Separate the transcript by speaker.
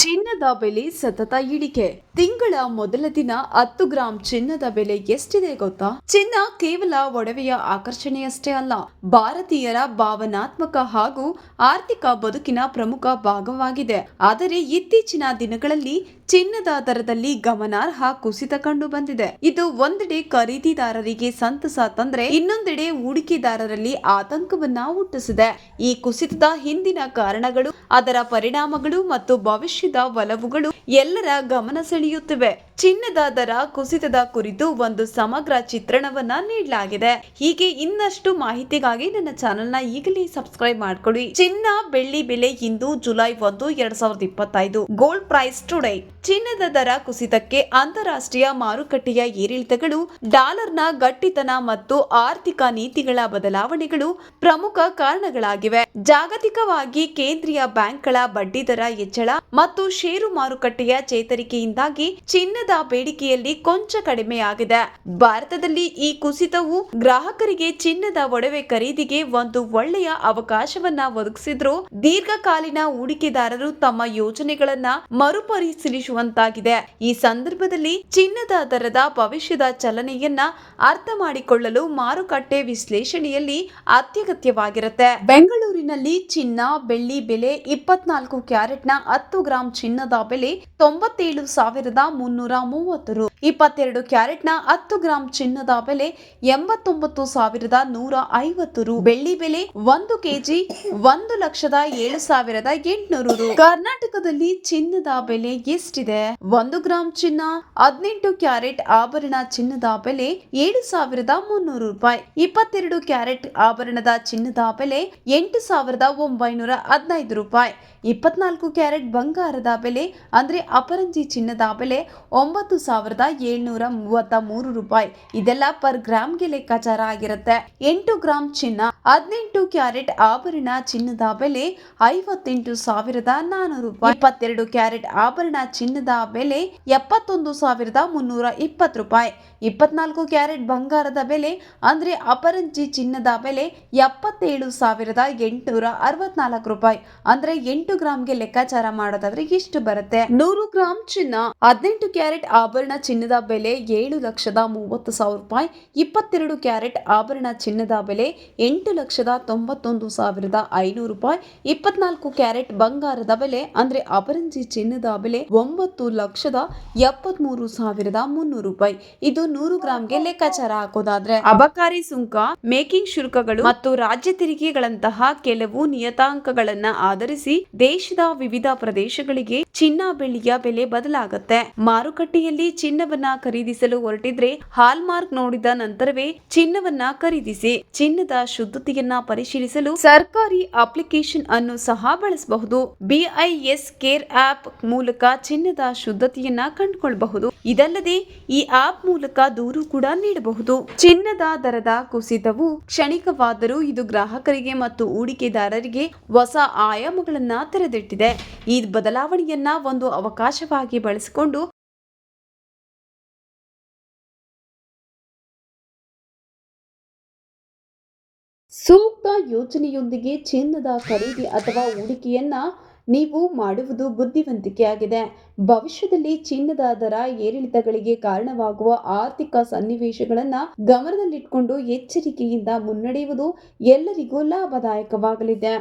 Speaker 1: ಚಿನ್ನದ ಬೆಲೆ ಸತತ ಇಳಿಕೆ. ತಿಂಗಳ ಮೊದಲ ದಿನ ಹತ್ತು ಗ್ರಾಂ ಚಿನ್ನದ ಬೆಲೆ ಎಷ್ಟಿದೆ ಗೊತ್ತಾ? ಚಿನ್ನ ಕೇವಲ ಒಡವೆಯ ಆಕರ್ಷಣೆಯಷ್ಟೇ ಅಲ್ಲ, ಭಾರತೀಯರ ಭಾವನಾತ್ಮಕ ಹಾಗೂ ಆರ್ಥಿಕ ಬದುಕಿನ ಪ್ರಮುಖ ಭಾಗವಾಗಿದೆ. ಆದರೆ ಇತ್ತೀಚಿನ ದಿನಗಳಲ್ಲಿ ಚಿನ್ನದ ದರದಲ್ಲಿ ಗಮನಾರ್ಹ ಕುಸಿತ ಕಂಡು ಬಂದಿದೆ ಇದು ಒಂದೆಡೆ ಖರೀದಿದಾರರಿಗೆ ಸಂತಸ ತಂದ್ರೆ ಇನ್ನೊಂದೆಡೆ ಹೂಡಿಕೆದಾರರಲ್ಲಿ ಆತಂಕವನ್ನ ಹುಟ್ಟಿಸಿದೆ. ಈ ಕುಸಿತದ ಹಿಂದಿನ ಕಾರಣಗಳು, ಅದರ ಪರಿಣಾಮಗಳು ಮತ್ತು ಭವಿಷ್ಯದ ಒಲವುಗಳು ಎಲ್ಲರ ಗಮನ ಸೆಳೆಯುತ್ತಿವೆ. ಚಿನ್ನದ ದರ, ಕುಸಿತದ ಕುರಿತು ಒಂದು ಸಮಗ್ರ ಚಿತ್ರಣವನ್ನ ನೀಡಲಾಗಿದೆ. ಹೀಗೆ ಇನ್ನಷ್ಟು ಮಾಹಿತಿಗಾಗಿ ನನ್ನ ಚಾನೆಲ್ನ ಈಗಲೇ ಸಬ್ಸ್ಕ್ರೈಬ್ ಮಾಡ್ಕೊಳ್ಳಿ. ಚಿನ್ನ ಬೆಳ್ಳಿ ಬೆಲೆ ಇಂದು ಜುಲೈ ಒಂದು, ಎರಡ್ ಸಾವಿರದ ಇಪ್ಪತ್ತೈದು. Gold price today. ಚಿನ್ನದ ದರ, ಕುಸಿತಕ್ಕೆ ಅಂತಾರಾಷ್ಟ್ರೀಯ ಮಾರುಕಟ್ಟೆಯ ಏರಿಳಿತಗಳು, ಡಾಲರ್ನ ಗಟ್ಟಿತನ ಮತ್ತು ಆರ್ಥಿಕ ನೀತಿಗಳ ಬದಲಾವಣೆಗಳು ಪ್ರಮುಖ ಕಾರಣಗಳಾಗಿವೆ. ಜಾಗತಿಕವಾಗಿ ಕೇಂದ್ರೀಯ ಬ್ಯಾಂಕ್ಗಳ ಬಡ್ಡಿದರ ಹೆಚ್ಚಳ ಮತ್ತು ಷೇರು ಮಾರುಕಟ್ಟೆಯ ಚೇತರಿಕೆಯಿಂದಾಗಿ ಚಿನ್ನದ ಬೇಡಿಕೆಯಲ್ಲಿ ಕೊಂಚ ಕಡಿಮೆಯಾಗಿದೆ. ಭಾರತದಲ್ಲಿ ಈ ಕುಸಿತವು ಗ್ರಾಹಕರಿಗೆ ಚಿನ್ನದ ಒಡವೆ ಖರೀದಿಗೆ ಒಂದು ಒಳ್ಳೆಯ ಅವಕಾಶವನ್ನ ಒದಗಿಸಿದ್ರು. ದೀರ್ಘಕಾಲೀನ ಹೂಡಿಕೆದಾರರು ತಮ್ಮ ಯೋಜನೆಗಳನ್ನ ಮರುಪರಿಶೀಲಿಸುವಂತಾಗಿದೆ. ಈ ಸಂದರ್ಭದಲ್ಲಿ ಚಿನ್ನದ ದರದ ಭವಿಷ್ಯದ ಚಲನೆಯನ್ನ ಅರ್ಥ ಮಾಡಿಕೊಳ್ಳಲು ಮಾರುಕಟ್ಟೆ ವಿಶ್ಲೇಷಣೆಯಲ್ಲಿ ಅತ್ಯಗತ್ಯವಾಗಿರುತ್ತೆ. ಬೆಂಗಳೂರಿನಲ್ಲಿ ಚಿನ್ನ, ಬೆಳ್ಳಿ ಬೆಲೆ ಇಪ್ಪತ್ನಾಲ್ಕು ಕ್ಯಾರೆಟ್ನ ಹತ್ತು ಗ್ರಾಂ ಚಿನ್ನದ ಬೆಲೆ ತೊಂಬತ್ತೇಳು ಸಾವಿರದ ಮುನ್ನೂರ ಮೂವತ್ತು ರು ಇಪ್ಪತ್ತೆರಡು ಕ್ಯಾರೆಟ್ನ ಹತ್ತು ಗ್ರಾಂ ಚಿನ್ನದ ಬೆಲೆ ಎಂಬತ್ತೊಂಬತ್ತು ಸಾವಿರದ ನೂರ ಐವತ್ತು ರು. ಬೆಳ್ಳಿ ಬೆಲೆ ಒಂದು ಕೆಜಿ ಒಂದು ಲಕ್ಷದ ಏಳು ಸಾವಿರದ ಎಂಟುನೂರು ರು. ಕರ್ನಾಟಕದಲ್ಲಿ ಚಿನ್ನದ ಬೆಲೆ ಎಷ್ಟಿದೆ? ಒಂದು ಗ್ರಾಂ ಚಿನ್ನ, ಹದಿನೆಂಟು ಕ್ಯಾರೆಟ್ ಆಭರಣ ಚಿನ್ನದ ಬೆಲೆ ಏಳು ಸಾವಿರದ ಮುನ್ನೂರು ರೂಪಾಯಿ. ಇಪ್ಪತ್ತೆರಡು ಕ್ಯಾರೆಟ್ ಆಭರಣದ ಚಿನ್ನದ ಬೆಲೆ ಎಂಟು ಸಾವಿರದ ಒಂಬೈನೂರ ಹದಿನೈದು ರೂಪಾಯಿ. ಇಪ್ಪತ್ನಾಲ್ಕು ಕ್ಯಾರೆಟ್ ಬಂಗಾರದ ಬೆಲೆ, ಅಂದ್ರೆ ಅಪರಂಜಿ ಚಿನ್ನದ ಬೆಲೆ ಒಂಬತ್ತು ಸಾವಿರದ ಏಳ್ನೂರ ಮೂವತ್ತ ಮೂರು ರೂಪಾಯಿ. ಇದೆಲ್ಲ ಪರ್ ಗ್ರಾಮ್ಗೆ ಲೆಕ್ಕಾಚಾರ ಆಗಿರುತ್ತೆ. ಎಂಟು ಗ್ರಾಂ ಚಿನ್ನ, ಹದಿನೆಂಟು ಕ್ಯಾರೆಟ್ ಆಭರಣ ಚಿನ್ನದ ಬೆಲೆ ಐವತ್ತೆಂಟು ಸಾವಿರದ ನಾನೂರು ಇಪ್ಪತ್ತೆರಡು ಕ್ಯಾರೆಟ್ ಆಭರಣ ಚಿನ್ನದ ಬೆಲೆ ಎಪ್ಪತ್ತೊಂದು ಸಾವಿರದ ಮುನ್ನೂರ ಇಪ್ಪತ್ತು ರೂಪಾಯಿ. ಇಪ್ಪತ್ನಾಲ್ಕು ಕ್ಯಾರೆಟ್ ಬಂಗಾರದ ಬೆಲೆ ಅಂದ್ರೆ ಅಪರಂಜಿ ಚಿನ್ನದ ಬೆಲೆ ಎಪ್ಪತ್ತೇಳು ಸಾವಿರದ ಎಂಟುನೂರ ಅರವತ್ನಾಲ್ಕು ರೂಪಾಯಿ. ಅಂದ್ರೆ ಎಂಟು ಗ್ರಾಮ್ಗೆ ಲೆಕ್ಕಾಚಾರ ಮಾಡೋದಾದ್ರೆ ಇಷ್ಟು ಬರುತ್ತೆ. ನೂರು ಗ್ರಾಂ ಚಿನ್ನ, ಹದಿನೆಂಟು ಕ್ಯಾರೆಟ್ ಆಭರಣ ಚಿನ್ನದ ಬೆಲೆ ಏಳು ಲಕ್ಷದ ಮೂವತ್ತು ಸಾವಿರ ರೂಪಾಯಿ. ಇಪ್ಪತ್ತೆರಡು ಕ್ಯಾರೆಟ್ ಆಭರಣ ಚಿನ್ನದ ಬೆಲೆ ಎಂಟು ಲಕ್ಷದ ತೊಂಬತ್ತೊಂದು ಸಾವಿರದ ಐನೂರು ರೂಪಾಯಿ. ಇಪ್ಪತ್ನಾಲ್ಕು ಕ್ಯಾರೆಟ್ ಬಂಗಾರದ ಬೆಲೆ ಅಂದ್ರೆ ಅಪರಂಜಿ ಚಿನ್ನದ ಬೆಲೆ ಒಂಬತ್ತು ಲಕ್ಷದ ಎಪ್ಪತ್ಮೂರು ಸಾವಿರದ ಮುನ್ನೂರು ರೂಪಾಯಿ. ಇದು ನೂರು ಗ್ರಾಮ್ಗೆ ಲೆಕ್ಕಾಚಾರ ಹಾಕೋದಾದ್ರೆ ಅಬಕಾರಿ ಸುಂಕ, ಮೇಕಿಂಗ್ ಶುಲ್ಕಗಳು ಮತ್ತು ರಾಜ್ಯ ತೆರಿಗೆಗಳಂತಹ ಕೆಲವು ನಿಯತಾಂಕಗಳನ್ನ ಆಧರಿಸಿ ದೇಶದ ವಿವಿಧ ಪ್ರದೇಶಗಳಿಗೆ ಚಿನ್ನ ಬೆಳ್ಳಿಯ ಬೆಲೆ ಬದಲಾಗುತ್ತೆ. ಮಾರುಕಟ್ಟೆಯಲ್ಲಿ ಚಿನ್ನವನ್ನ ಖರೀದಿಸಲು ಹೊರಟಿದ್ರೆ ಹಾಲ್ ಮಾರ್ಕ್ ನೋಡಿದ ನಂತರವೇ ಚಿನ್ನವನ್ನ ಖರೀದಿಸಿ ಚಿನ್ನದ ಶುದ್ಧತೆಯನ್ನ ಪರಿಶೀಲಿಸಲು ಸರ್ಕಾರಿ ಅಪ್ಲಿಕೇಶನ್ ಅನ್ನು ಸಹ ಬಳಸಬಹುದು. ಬಿಐಎಸ್ ಕೇರ್ ಆಪ್ ಮೂಲಕ ಚಿನ್ನದ ಶುದ್ಧತೆಯನ್ನ ಕಂಡುಕೊಳ್ಳಬಹುದು ಇದಲ್ಲದೆ ಈ ಆಪ್ ಮೂಲಕ ದೂರು ಕೂಡ ನೀಡಬಹುದು. ಚಿನ್ನದ ದರದ ಕುಸಿತವು ಕ್ಷಣಿಕವಾದರೂ ಇದು ಗ್ರಾಹಕರಿಗೆ ಮತ್ತು ಹೂಡಿಕೆದಾರರಿಗೆ ಹೊಸ ಆಯಾಮಗಳನ್ನ ತೆರೆದಿಟ್ಟಿದೆ. ಈ ಬದಲಾವಣೆಯನ್ನ ಒಂದು ಅವಕಾಶವಾಗಿ ಬಳಸಿಕೊಂಡು ಸೂಕ್ತ ಯೋಜನೆಯೊಂದಿಗೆ ಚಿನ್ನದ ಖರೀದಿ ಅಥವಾ ಹೂಡಿಕೆಯನ್ನ ನೀವು ಮಾಡುವುದು ಬುದ್ಧಿವಂತಿಕೆಯಾಗಿದೆ. ಭವಿಷ್ಯದಲ್ಲಿ ಚಿನ್ನದ ದರ, ಏರಿಳಿತಗಳಿಗೆ ಕಾರಣವಾಗುವ ಆರ್ಥಿಕ ಸನ್ನಿವೇಶಗಳನ್ನ ಗಮನದಲ್ಲಿಟ್ಕೊಂಡು ಎಚ್ಚರಿಕೆಯಿಂದ ಮುನ್ನಡೆಯುವುದು ಎಲ್ಲರಿಗೂ ಲಾಭದಾಯಕವಾಗಲಿದೆ.